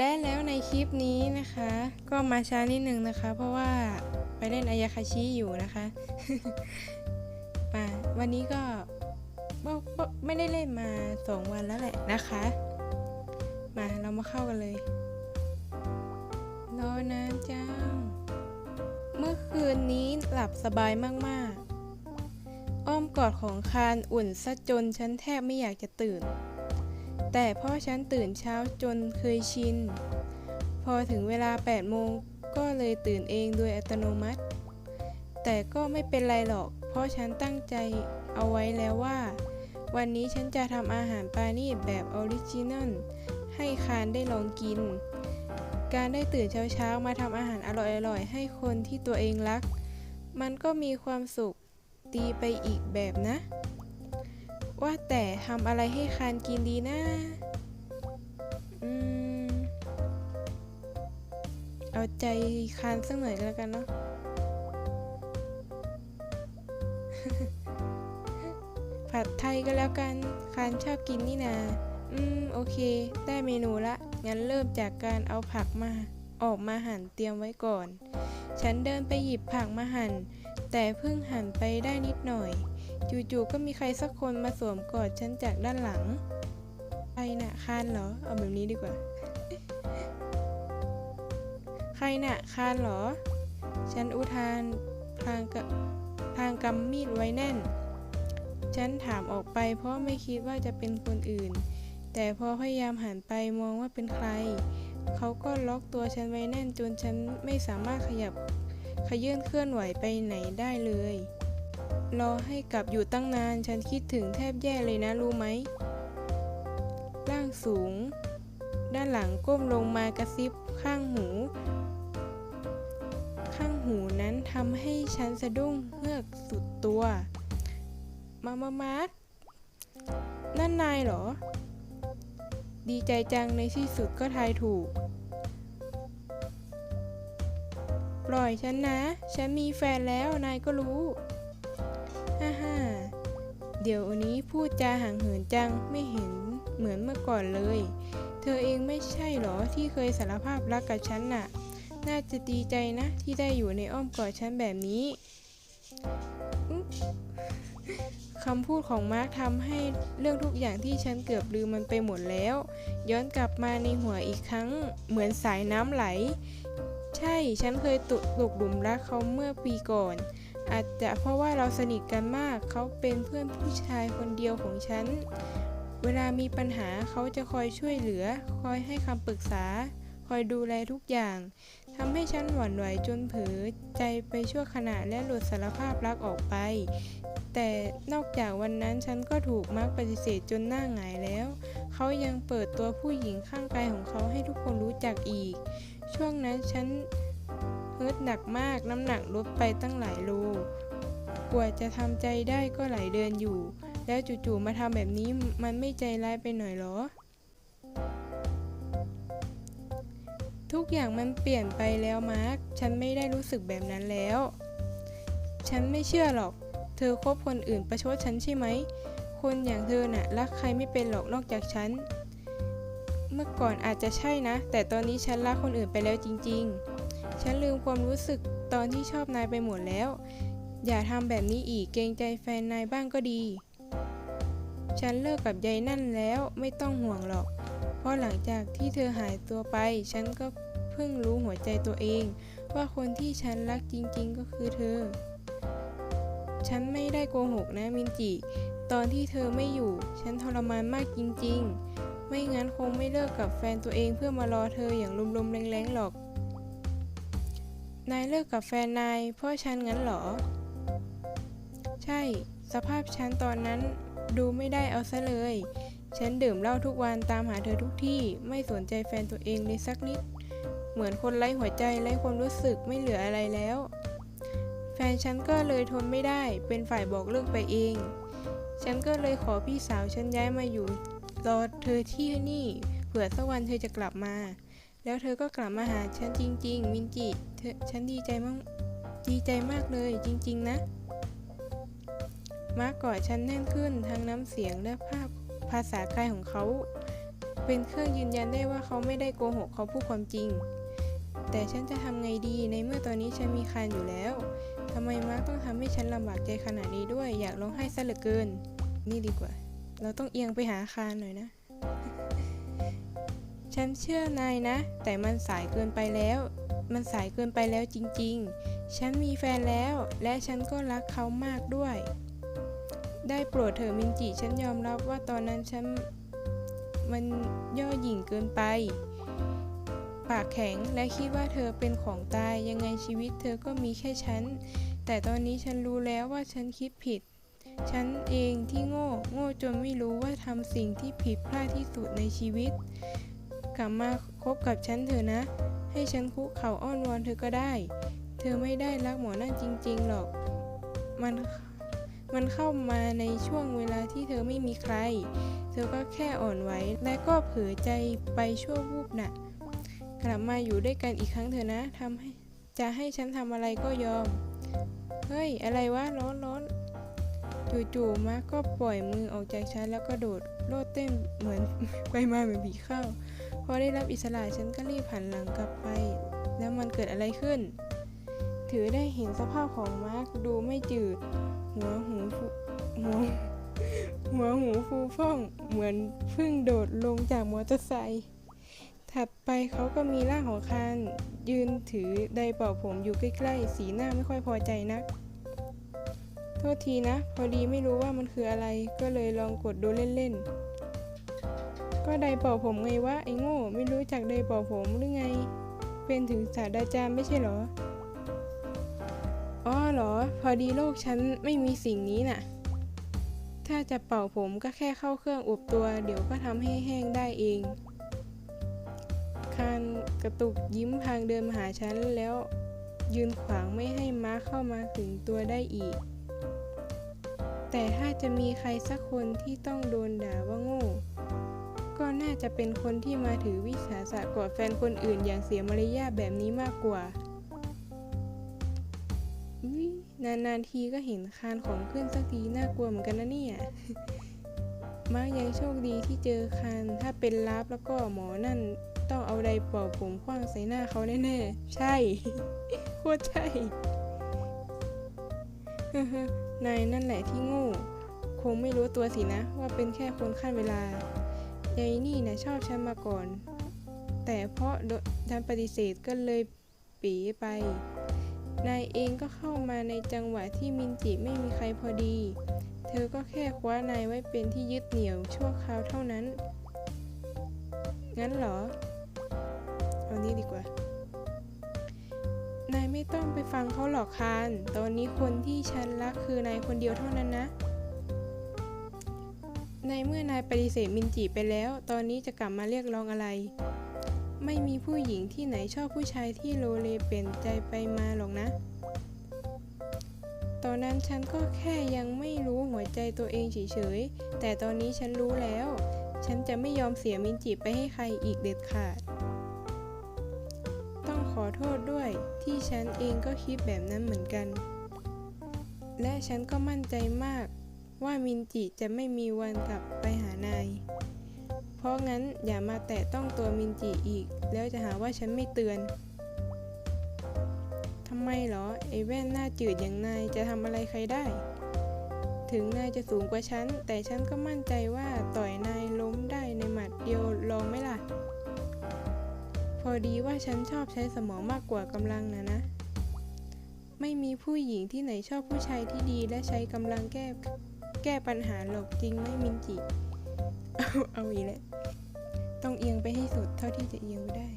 และแล้วในคลิปนี้นะคะ ก็มาช้านิดนึงนะคะ เพราะว่าไปเล่นอายาคาชิอยู่นะคะมาวันนี้ก็ไม่ได้เล่นมาสองวันแล้วแหละนะคะ มาเรามาเข้ากันเลยรอนานจังเมื่อคืนนี้หลับสบายมาก ๆ อ้อมกอดของคารอุ่นซะจนฉันแทบไม่อยากจะตื่น แต่พ่อฉันตื่นเช้าจนเคยชิน พอถึงเวลา 8 โมงก็เลยตื่นเองโดยอัตโนมัติ แต่ก็ไม่เป็นไรหรอก เพราะฉันตั้งใจเอาไว้แล้วว่า วันนี้ฉันจะทำอาหารปานีแบบออริจินัลให้คานได้ลองกิน การได้ตื่นเช้าๆ มาทำอาหารอร่อยๆ ให้คนที่ตัวเองรัก มันก็มีความสุขดีไปอีกแบบนะ ว่าแต่ทำอะไรให้คานกินดีนะอืมเอาใจคานสักหน่อยก็แล้วกันเนาะผัดไทยก็แล้วกัน คานชอบกินนี่นาอืม โอเค ได้เมนูละ งั้นเริ่มจากการเอาผักมา ออกมาหั่นเตรียมไว้ก่อน ฉันเดินไปหยิบผักมาหั่น แต่เพิ่งหั่นไปได้นิดหน่อย จู่ๆก็มีใครสักคนมาสวมกอดฉันจากด้านหลังใครน่ะคานเหรอ เอาแบบนี้ดีกว่า ใครน่ะคานเหรอ ฉันอุทานพลางกพลางกำมีดไว้แน่น ฉันถามออกไปเพราะไม่คิดว่าจะเป็นคนอื่น แต่พอพยายามหันไปมองว่าเป็นใคร เขาก็ล็อกตัวฉันไว้แน่นจนฉันไม่สามารถขยับขยื่นเคลื่อนไหวไปไหนได้เลย รอให้กลับอยู่ตั้งนาน ฉันคิดถึงแทบแย่เลยนะรู้ไหม ร่างสูง ด้านหลังก้มลงมากระซิบข้างหู ข้างหูนั้นทำให้ฉันสะดุ้งเฮือกสุดตัว มามามาร์คนั่นนายเหรอ ดีใจจังในที่สุดก็ทายถูก ปล่อยฉันนะ ฉันมีแฟนแล้วนายก็รู้ ฮ่าฮ่าเดี๋ยวนี้พูดจาห่างเหินจังไม่เห็นเหมือนเมื่อก่อนเลย เธอเองไม่ใช่หรอที่เคยสารภาพรักกับฉันน่ะ น่าจะดีใจนะที่ได้อยู่ในอ้อมกอดฉันแบบนี้คำพูดของมาร์คทำให้เรื่องทุกอย่างที่ฉันเกือบลืมมันไปหมดแล้ว ย้อนกลับมาในหัวอีกครั้ง เหมือนสายน้ำไหล ใช่ฉันเคยตกตกหลุมรักเขาเมื่อปีก่อน อาจจะเพราะว่าเราสนิทกันมาก เขาเป็นเพื่อนผู้ชายคนเดียวของฉัน เวลามีปัญหาเขาจะคอยช่วยเหลือ คอยให้คำปรึกษา คอยดูแลทุกอย่างทำให้ฉันหวั่นไหวจนเผลอใจไปชั่วขณะและหลุดสารภาพรักออกไป แต่นอกจากวันนั้นฉันก็ถูกมาร์คปฏิเสธจนหน้าหงายแล้ว เขายังเปิดตัวผู้หญิงข้างกายของเขาให้ทุกคนรู้จักอีก ช่วงนั้นฉัน เฮิร์ตหนักมากน้ำหนักลดไปตั้งหลายโล กว่าจะทำใจได้ก็หลายเดือนอยู่ แล้วจู่ๆมาทำแบบนี้มันไม่ใจร้ายไปหน่อยเหรอ ทุกอย่างมันเปลี่ยนไปแล้วมาร์ค ฉันไม่ได้รู้สึกแบบนั้นแล้ว ฉันไม่เชื่อหรอก เธอคบคนอื่นประชดฉันใช่ไหม คนอย่างเธอน่ะรักใครไม่เป็นหรอกนอกจากฉัน เมื่อก่อนอาจจะใช่นะ แต่ตอนนี้ฉันรักคนอื่นไปแล้วจริง ๆ ฉันลืมความรู้สึกตอนที่ชอบนายไปหมดแล้ว อย่าทำแบบนี้อีกเกรงใจแฟนนายบ้างก็ดี ฉันเลิกกับยายนั่นแล้วไม่ต้องห่วงหรอก เพราะหลังจากที่เธอหายตัวไป ฉันก็เพิ่งรู้หัวใจตัวเอง ว่าคนที่ฉันรักจริงๆก็คือเธอ ฉันไม่ได้โกหกนะมินจิ ตอนที่เธอไม่อยู่ ฉันทรมานมากจริงๆ ไม่งั้นคงไม่เลิกกับแฟนตัวเองเพื่อมารอเธออย่างลมๆแรงๆหรอก นายเลิกกับแฟนนายเพราะฉันงั้นเหรอ ใช่ สภาพฉันตอนนั้นดูไม่ได้เอาซะเลย ฉันดื่มเหล้าทุกวันตามหาเธอทุกที่ ไม่สนใจแฟนตัวเองเลยสักนิด เหมือนคนไร้หัวใจไร้ความรู้สึกไม่เหลืออะไรแล้ว แฟนฉันก็เลยทนไม่ได้ เป็นฝ่ายบอกเลิกไปเอง ฉันก็เลยขอพี่สาวฉันย้ายมาอยู่รอเธอที่นี่ เผื่อสักวันเธอจะกลับมา แล้วเธอก็กลับมาหาฉันจริง ๆ มินจิเธอฉันดีใจมากดีใจมากเลยจริง ๆ นะ มาร์กกอดฉันแน่นขึ้นทั้งน้ำเสียงและภาพภาษากายของเขา เป็นเครื่องยืนยันได้ว่าเขาไม่ได้โกหกเขาพูดความจริง แต่ฉันจะทำไงดีในเมื่อตอนนี้ฉันมีคานอยู่แล้วทำไมมาร์กต้องทำให้ฉันลำบากใจขนาดนี้ด้วย อยากร้องไห้ซะเหลือเกิน นี่ดีกว่า เราต้องเอียงไปหาคานหน่อยนะ ฉันเชื่อนายนะ แต่มันสายเกินไปแล้ว มันสายเกินไปแล้วจริงๆ ฉันมีแฟนแล้ว และฉันก็รักเขามากด้วย ได้โปรดเถอะมินจิ ฉันยอมรับว่าตอนนั้นฉันมันย่อหยิ่งเกินไป ปากแข็งและคิดว่าเธอเป็นของตายยังไงชีวิตเธอก็มีแค่ฉัน แต่ตอนนี้ฉันรู้แล้วว่าฉันคิดผิด ฉันเองที่โง่ โง่จนไม่รู้ว่าทำสิ่งที่ผิดพลาดที่สุดในชีวิต กลับมาคบกับฉันเถอะนะ ให้ฉันคุกเข่าอ้อนวอนเธอก็ได้ เธอไม่ได้รักหมอนั่นจริง ๆ หรอก มัน มันเข้ามาในช่วงเวลาที่เธอไม่มีใคร เธอก็แค่อ่อนไหว และก็เผลอใจไปชั่ววูบน่ะ กลับมาอยู่ด้วยกันอีกครั้งเถอะนะทำให้จะให้ฉันทำอะไรก็ยอม เฮ้ย อะไรวะ ร้อนร้อนจู่ๆมาก็ปล่อยมือออกจากฉันแล้วก็โดด โลดเต้นเหมือนไปมาเหมือนผีเข้า พอได้รับอิสระฉันก็รีบหันหลังกลับไป แล้วมันเกิดอะไรขึ้น ถือได้เห็นสภาพของมาร์คดูไม่จืด หัวหูฟูหัวหัวหูฟูฟ่อง เหมือนเพิ่งโดดลงจากมอเตอร์ไซค์ถัดไปเขาก็มีร่างของคานยืนถือไดเป่าผมอยู่ใกล้ๆ สีหน้าไม่ค่อยพอใจนัก โทษทีนะ พอดีไม่รู้ว่ามันคืออะไรก็เลยลองกดดูเล่นๆ ก็ไดเป่าผมไงวะไอ้โง่ไม่รู้จักไดเป่าผมหรือไง เป็นถึงศาสตราจารย์ไม่ใช่เหรออ๋อเหรอ พอดีโลกฉันไม่มีสิ่งนี้น่ะ ถ้าจะเป่าผมก็แค่เข้าเครื่องอบตัว เดี๋ยวก็ทำให้แห้งได้เอง คานกระตุกยิ้มพางเดินมาหาฉันแล้ว ยืนขวางไม่ให้ม้าเข้ามาถึงตัวได้อีก แต่ถ้าจะมีใครสักคนที่ต้องโดนด่าว่าโง่ ก็น่าจะเป็นคนที่มาถือวิสาสะกอดแฟนคนอื่นอย่างเสียมารยาทแบบนี้มากกว่า อุ๊ยนานๆทีก็เห็นคานของขึ้นสักทีน่ากลัวเหมือนกันนะเนี่ยมายังโชคดีที่เจอคานถ้าเป็นลาบแล้วก็หมอนั่นต้องเอาไดเป่าผมคว้างใส่หน้าเขาแน่ๆ ใช่ โคตรใช่ นายนั่นแหละที่โง่ คงไม่รู้ตัวสินะ ว่าเป็นแค่คนขั้นเวลา ยายนี่นะชอบฉันมาก่อน แต่เพราะโดนฉันปฏิเสธก็เลยปีไป นายเองก็เข้ามาในจังหวะที่มินจิไม่มีใครพอดี เธอก็แค่คว้านายไว้เป็นที่ยึดเหนี่ยวชั่วคราวเท่านั้น งั้นเหรอ เอานี้ดีกว่า นายไม่ต้องไปฟังเขาหรอกคาน ตอนนี้คนที่ฉันรักคือนายคนเดียวเท่านั้นนะ ในเมื่อนายปฏิเสธมินจิไปแล้ว ตอนนี้จะกลับมาเรียกร้องอะไร ไม่มีผู้หญิงที่ไหนชอบผู้ชายที่โลเลเปลี่ยนใจไปมาหรอกนะ ตอนนั้นฉันก็แค่ยังไม่รู้หัวใจตัวเองเฉยๆ แต่ตอนนี้ฉันรู้แล้ว ฉันจะไม่ยอมเสียมินจิไปให้ใครอีกเด็ดขาด ต้องขอโทษด้วยที่ฉันเองก็คิดแบบนั้นเหมือนกัน และฉันก็มั่นใจมาก ว่ามินจิจะไม่มีวันกลับไปหานาย เพราะงั้นอย่ามาแตะต้องตัวมินจิอีก แล้วจะหาว่าฉันไม่เตือนทำไมเหรอไอ้แว่นหน้าจืดอย่างนายจะทำอะไรใครได้ ถึงนายจะสูงกว่าฉัน แต่ฉันก็มั่นใจว่าต่อยนายล้มได้ในหมัดเดียวลองไหมล่ะ พอดีว่าฉันชอบใช้สมองมากกว่ากำลังนะนะ ไม่มีผู้หญิงที่ไหนชอบผู้ชายที่ดีและใช้กำลังแก้ ก้ปัญหาหรอกจริงไหมมินจิ เอาเอาอีกแล้วต้องเอียงไปให้สุดเท่าที่จะเอียงไปได้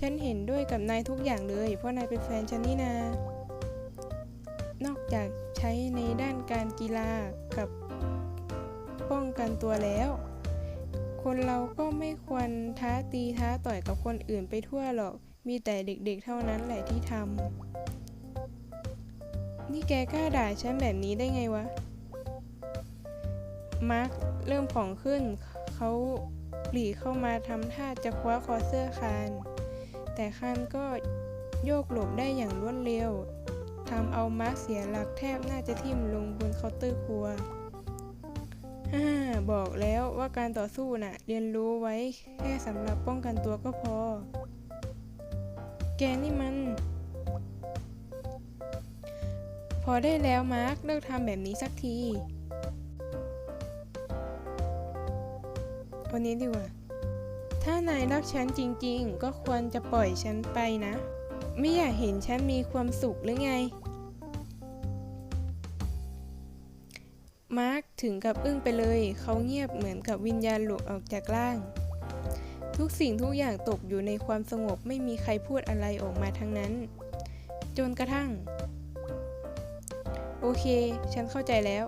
ฉันเห็นด้วยกับนายทุกอย่างเลย เพราะนายเป็นแฟนฉันนี่นานอกจากใช้ในด้านการกีฬากับป้องกันตัวแล้ว คนเราก็ไม่ควรท้าตีท้าต่อยกับคนอื่นไปทั่วหรอก มีแต่เด็กๆเท่านั้นแหละที่ทำนี่แกกล้าด่าฉันแบบนี้ได้ไงวะ มาร์คเริ่มของขึ้น เขาปรีเข้ามาทำท่าจะคว้าคอเสื้อคานแต่คานก็โยกหลบได้อย่างรวดเร็วทำเอามาร์คเสียหลักแทบน่าจะทิ่มลงบนเคาน์เตอร์ครัวหอ่าบอกแล้วว่าการต่อสู้น่ะ เรียนรู้ไว้แค่สำหรับป้องกันตัวก็พอ แกนี่มัน พอได้แล้วมาร์คเลิกทำแบบนี้สักที วันนี้ดีกว่า ถ้านายรักฉันจริงๆ ก็ควรจะปล่อยฉันไปนะ ไม่อยากเห็นฉันมีความสุขหรือไง มาร์คถึงกับอึ้งไปเลย เขาเงียบเหมือนกับวิญญาณหลุดออกจากร่าง ทุกสิ่งทุกอย่างตกอยู่ในความสงบไม่มีใครพูดอะไรออกมาทั้งนั้น จนกระทั่ง โอเค ฉันเข้าใจแล้ว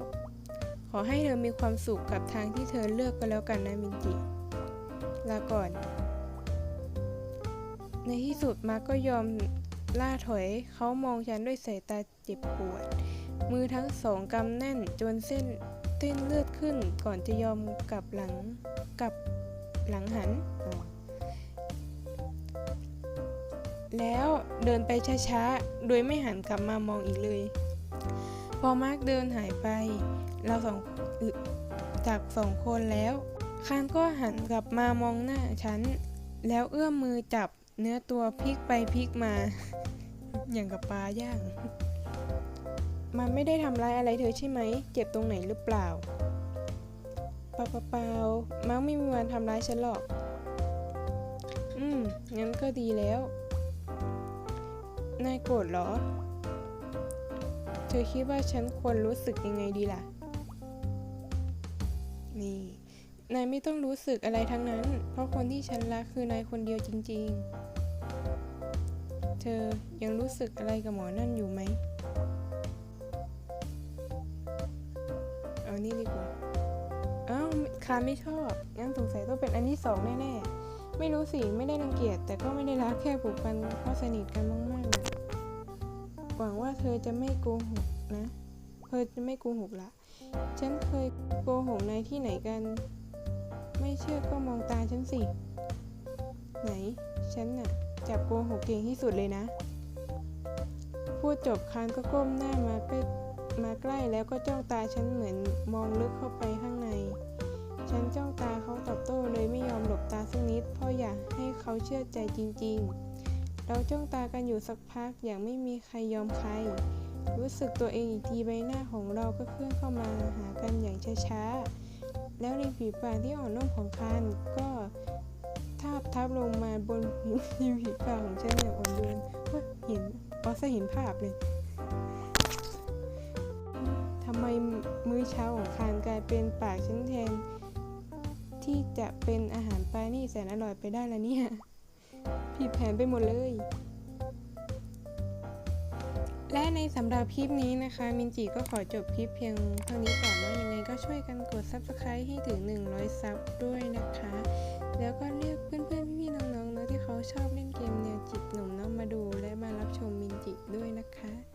อให้เธอมีความสุขกับทางที่เธอเลือกก็แล้วกันนะมินจิ ลาก่อน ในที่สุดมาก็ยอมล่าถอย เขามองฉันด้วยสายตาเจ็บปวด มือทั้งสองกำแน่นจนเส้นเต้นเลือดขึ้นก่อนจะยอมกลับหลังกลับหลังหัน แล้วเดินไปช้าๆ โดยไม่หันกลับมามองอีกเลย พอมาร์คเดินหายไป เราสองจากสองคนแล้ว คานก็หันกลับมามองหน้าฉัน แล้วเอื้อมมือจับเนื้อตัวพลิกไปพลิกมา อย่างกับปลาย่าง มันไม่ได้ทำร้ายอะไรเธอใช่ไหม เจ็บตรงไหนหรือเปล่าเปล่าเปล่าๆมักไม่มีวันทำร้ายฉันหรอก อืม งั้นก็ดีแล้ว นายโกรธเหรอ เธอคิดว่าฉันควรรู้สึกยังไงดีล่ะ นี่ นายไม่ต้องรู้สึกอะไรทั้งนั้น เพราะคนที่ฉันรักคือนายคนเดียวจริง ๆ เธอยังรู้สึกอะไรกับหมอนั่นอยู่ไหม เอานี่ดีกว่า อ้าวคาไม่ชอบ งั้นสงสัยต้องเป็นอันที่สองแน่ๆ ไม่รู้สิ ไม่ได้รังเกียจ แต่ก็ไม่ได้รักแค่ผูกพันเพราะสนิทกันมากๆหวังว่าเธอจะไม่โกหกนะ เธอจะไม่โกหกละ ฉันเคยโกหกในที่ไหนกัน ไม่เชื่อก็มองตาฉันสิ ไหน ฉันน่ะ จับโกหกเก่งที่สุดเลยนะ พูดจบคานก็ก้มหน้ามาใกล้มาใกล้แล้วก็จ้องตาฉันเหมือนมองลึกเข้าไปข้างใน ฉันจ้องตาเขาตอบโต้เลยไม่ยอมหลบตาสักนิด เพราะอยากให้เขาเชื่อใจจริง ๆ เราจ้องตากันอยู่สักพักอย่างไม่มีใครยอมใคร รู้สึกตัวเองอีกทีใบหน้าของเราก็เคลื่อนเข้ามาหากันอย่างช้าๆ แล้วริมฝีปากที่อ่อนนุ่มของคานก็ทาบทับลงมาบนผิวริมฝีปากของฉันอย่างอ่อนโยนเฮ้ยเห็นพอจะเห็นภาพเลยทำไมมื้อเช้าของคานกลายเป็นปากฉันแทน ที่จะเป็นอาหารปลานี่แสนอร่อยไปได้ละเนี่ย ผิดแผนไปหมดเลย และในสำหรับคลิปนี้นะคะ มินจิก็ขอจบคลิปเพียงเท่านี้ก่อนเนาะยังไงก็ช่วยกันกด Subscribe ให้ถึง 100 ซับด้วยนะคะ แล้วก็เรียกเพื่อนเพี่ๆน้องๆเนาะที่เขาชอบเล่นเกมเนี่ยจิตหนุ่มน้องมาดูและมารับชมมินจิด้วยนะคะ